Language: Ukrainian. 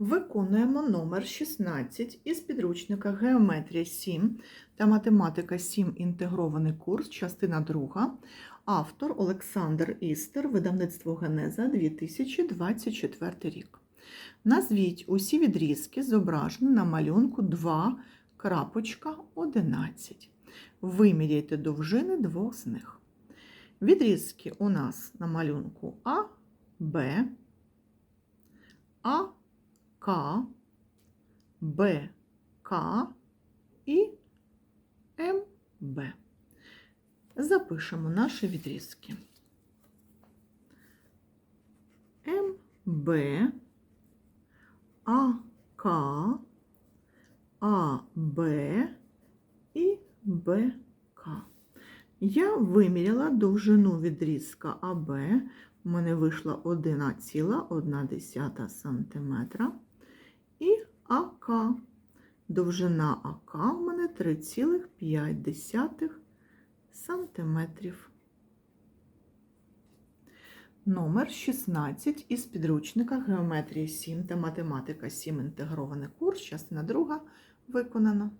Виконуємо номер 16 із підручника Геометрія 7 та математика 7 інтегрований курс, частина 2. Автор Олександр Істер, видавництво Генеза 2024 рік. Назвіть усі відрізки, зображені на малюнку 2.11. Виміряйте довжини двох з них. Відрізки у нас на малюнку А, Б, А, К, Б, К і МБ. Запишемо наші відрізки. МБ, АК, АБ і БК. Я виміряла довжину відрізка АБ. У мене вийшла 1,1 см. І АК. Довжина АК у мене 3,5 см. Номер 16 із підручника Геометрія 7 та математика 7 інтегрований курс, частина 2 виконано.